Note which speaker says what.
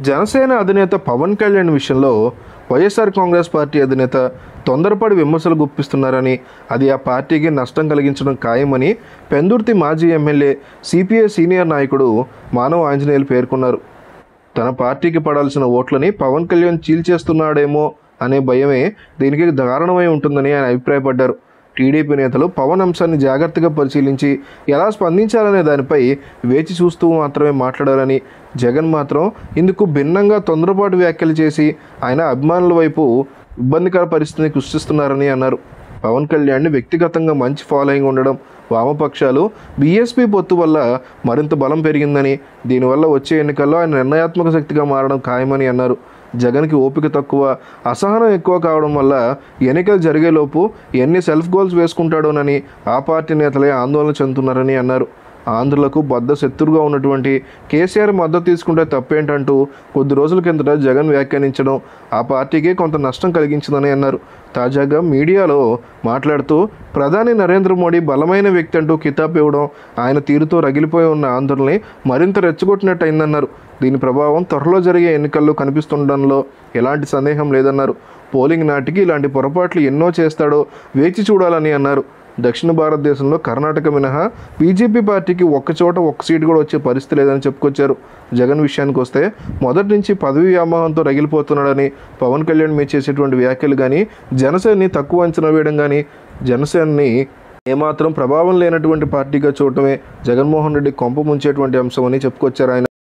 Speaker 1: జనసేన అధినేత పవన్ కళ్యాణ్ విషయంలో వైఎస్ఆర్ కాంగ్రెస్ పార్టీ అధినేత తొందరపడి విమర్శలు గుప్పిస్తున్నారని అది ఆ పార్టీకి నష్టం కలిగించడం ఖాయమని పెందుర్తి మాజీ ఎమ్మెల్యే సిపిఐ సీనియర్ నాయకుడు మానవ ఆంజనేయులు పేర్కొన్నారు. తన పార్టీకి పడాల్సిన ఓట్లని పవన్ కళ్యాణ్ చీల్చేస్తున్నాడేమో అనే భయమే దీనికి కారణమై ఉంటుందని ఆయన అభిప్రాయపడ్డారు. టీడీపీ నేతలు పవన్ అంశాన్ని జాగ్రత్తగా పరిశీలించి ఎలా స్పందించాలనే దానిపై వేచి చూస్తూ మాత్రమే మాట్లాడారని జగన్ మాత్రం ఇందుకు భిన్నంగా తొందరపాటు వ్యాఖ్యలు చేసి ఆయన అభిమానుల వైపు ఇబ్బందికర పరిస్థితిని సృష్టిస్తున్నారని అన్నారు. పవన్ కళ్యాణ్ని వ్యక్తిగతంగా మంచి ఫాలోయింగ్ ఉండడం వామపక్షాలు బీఎస్పీ పొత్తు వల్ల మరింత బలం పెరిగిందని దీనివల్ల వచ్చే ఎన్నికల్లో ఆయన నిర్ణయాత్మక శక్తిగా మారడం ఖాయమని అన్నారు. జగన్కి ఓపిక తక్కువ అసహనం ఎక్కువ కావడం వల్ల ఎన్నికలు జరిగేలోపు ఎన్ని సెల్ఫ్ గోల్స్ వేసుకుంటాడోనని ఆ పార్టీ నేతలే ఆందోళన చెందుతున్నారని అన్నారు. ఆంధ్రులకు బద్ద శత్రుగా ఉన్నటువంటి కేసీఆర్ మద్దతు తీసుకుంటే తప్పేంటంటూ కొద్ది రోజుల కిందట జగన్ వ్యాఖ్యానించడం ఆ పార్టీకే కొంత నష్టం కలిగించిందని అన్నారు. తాజాగా మీడియాలో మాట్లాడుతూ ప్రధాని నరేంద్ర మోడీ బలమైన వ్యక్తి అంటూ కితాబ్ ఇవ్వడం ఆయన తీరుతో రగిలిపోయి ఉన్న ఆందోళనని మరింత రెచ్చగొట్టినట్టు అయిందన్నారు దీని ప్రభావం త్వరలో జరిగే ఎన్నికల్లో కనిపిస్తుండడంలో ఎలాంటి సందేహం లేదన్నారు. పోలింగ్ నాటికి ఇలాంటి పొరపాట్లు ఎన్నో చేస్తాడో వేచి చూడాలని అన్నారు. దక్షిణ భారతదేశంలో కర్ణాటక మినహా బీజేపీ పార్టీకి ఒక్క చోట ఒక్క సీటు కూడా వచ్చే పరిస్థితి లేదని చెప్పుకొచ్చారు. జగన్ విషయానికి వస్తే మొదటి నుంచి పదవి వ్యామోహంతో రగిలిపోతున్నాడని పవన్ కళ్యాణ్ మీద చేసేటువంటి వ్యాఖ్యలు కానీ జనసేనని తక్కువ అంచనా వేయడం కానీ జనసేనని ఏమాత్రం ప్రభావం లేనటువంటి పార్టీగా చూడటమే జగన్మోహన్ రెడ్డి కొంప ముంచేటువంటి అంశమని చెప్పుకొచ్చారు ఆయన.